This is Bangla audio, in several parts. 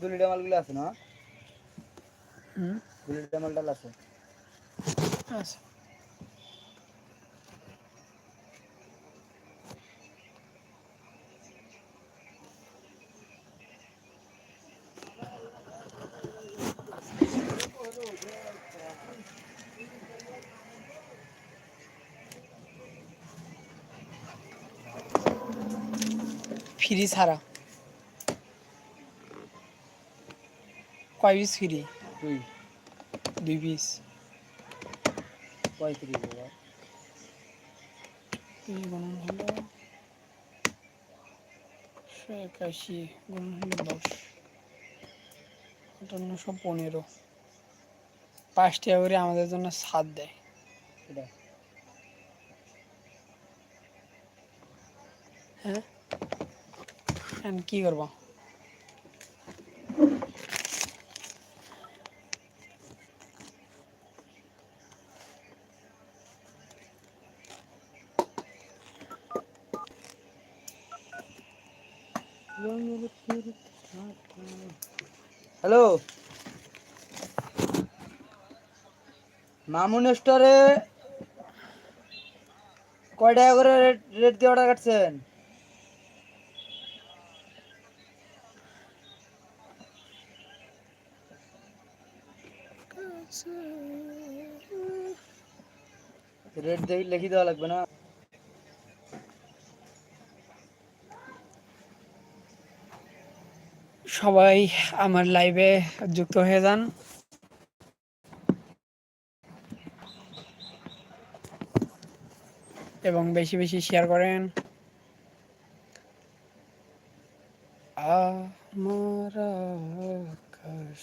দুলিটা মালগুলো আছে না? হুম? দুলিটা মাল ডাল আছে। আচ্ছা ফ্রি ছাড়া কয় পিস ফ্রি দুই দুই পিস পঁয়ত্রিশ হাজার এই গণন হলো একশো একাশি গণন হলো দশ আটান্নশো পনেরো। পাঁচ টাকা করে আমাদের জন্য সাত দেয়। এটা হ্যাঁ? এখন কি করব? হ্যালো? মামুন স্টোরে কয় টাকা করে রেট রেট দিয়ে অর্ডার কাটছেন? রেট দেখি লিখে দেওয়া লাগবে না। সবাই আমার লাইভে যুক্ত হয়ে যান। এবং বেশি বেশি শেয়ার করেন। আমার আকাশ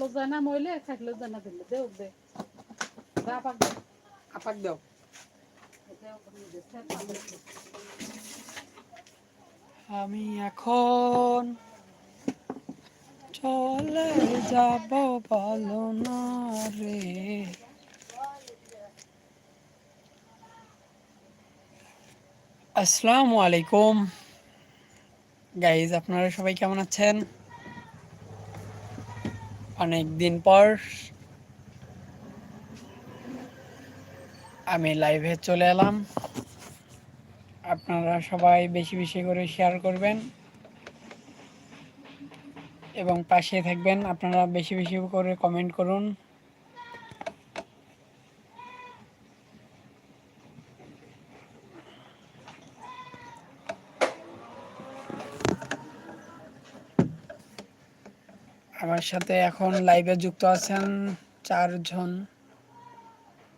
লজ্জা মইলে থাকলে জানা দিলে দেও দে দে আপাক দাও। আমি এখন চলে যাব বলো না রে আসসালামু আলাইকুম। গাইজ আপনারা সবাই কেমন আছেন? অনেক দিন পর আমি লাইভে চলে এলাম। আপনারা সবাই বেশি বেশি করে শেয়ার করবেন এবং পাশে থাকবেন। আপনারা বেশি বেশি করে কমেন্ট করুন। আমার সাথে এখন লাইভে যুক্ত আছেন চারজন,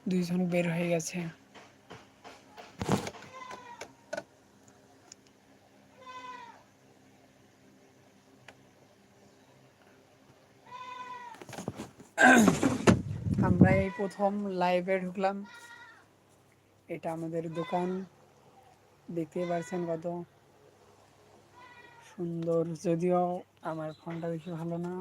দুইজন বের হয়ে গেছে। আমরা এই প্রথম লাইভে ঢুকলাম। এটা আমাদের দোকান। দেখতে পারছেন কত সুন্দর। যদিও আমার ফোনটা বেশি ভালো না।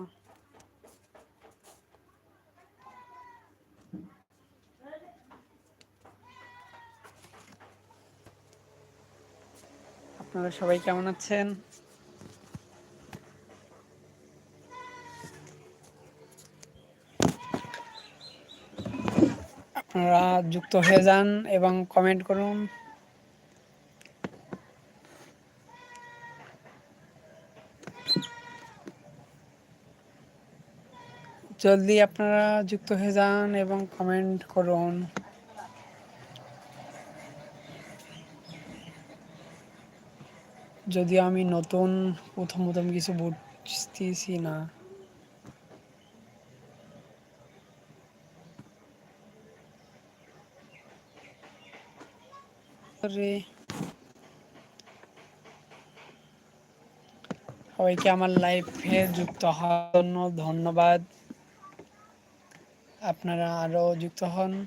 আপনারা সবাই কেমন আছেন? আপনারা যুক্ত হয়ে যান এবং কমেন্ট করুন। জলদি আপনারা যুক্ত হয়ে যান এবং কমেন্ট করুন। যদিও আমি নতুন প্রথম প্রথম কিছু বুঝতেছি না। আরে। সবাইকে আমার লাইফে যুক্ত হওয়ার জন্য ধন্যবাদ। আপনারা আরও যুক্ত হন।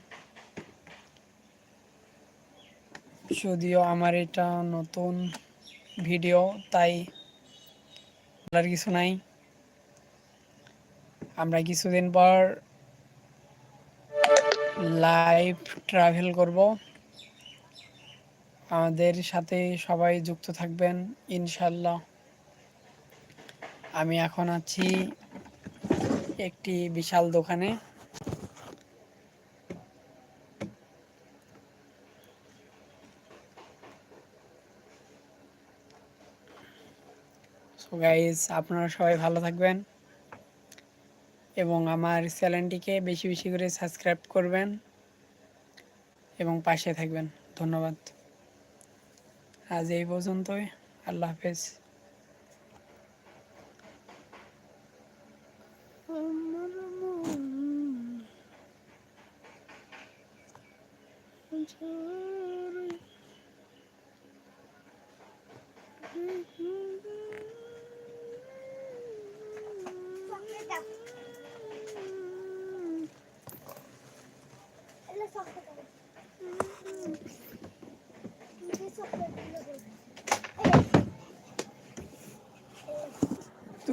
যদিও আমার এটা নতুন ভিডিও, তাই বলার কিছু নাই। আমরা কিছুদিন পর লাইভ ট্রাভেল করব। আমাদের সাথে সবাই যুক্ত থাকবেন ইনশাল্লাহ আমি এখন আছি একটি বিশাল দোকানে। গাইজ আপনারা সবাই ভালো থাকবেন এবং আমার চ্যানেলটিকে বেশি বেশি করে সাবস্ক্রাইব করবেন এবং পাশে থাকবেন। ধন্যবাদ। আজ এই পর্যন্তই। আল্লাহ হাফেজ।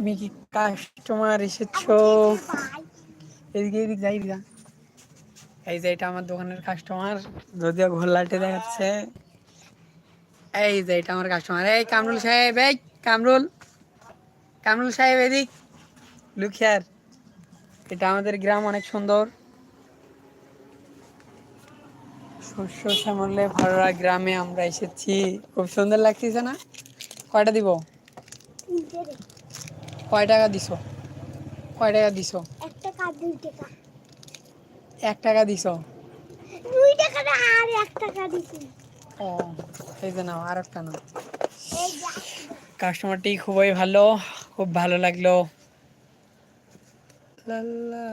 তুমি কি কাস্টমার এসেছ? এদিকে এদিকে যাই দিকা এই যে এটা আমার দোকানের কাস্টমার যদিও ঘোল্লাটে দেখাচ্ছে। এই যে এটা আমার কাস্টমার এই কামরুল সাহেব এই কামরুল। কামরুল সাহেব এদিক। লুখিয়ার এটা আমাদের গ্রাম অনেক সুন্দর। শস্য শ্যামলে ভরা গ্রামে আমরা এসেছি। খুব সুন্দর লাগতেছে না? কয়টা দিব। কয় টাকা দিছো? কয় টাকা দিছো? এক টাকা দুই টাকা। এক টাকা দিছো? দুই টাকা না আর এক টাকা দিছি। ও এই যে নাও আর একটা নাও। কাস্টমারটি খুবই ভালো খুব ভালো লাগল। লাল্লা।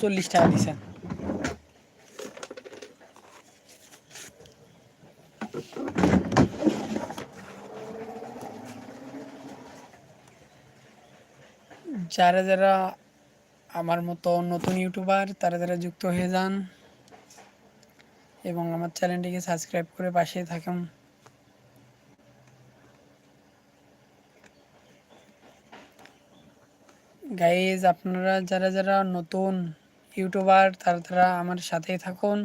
চল্লিশ টাকা দিছে। যারা যারা আমার মতো নতুন ইউটিউবার, তারা যারা যুক্ত হয়ে যান এবং আমার চ্যানেলটিকে সাবস্ক্রাইব করে পাশে থাকুন। গাইজ আপনারা যারা যারা নতুন ইউটিউবার তারা তারা আমার সাথেই থাকুন।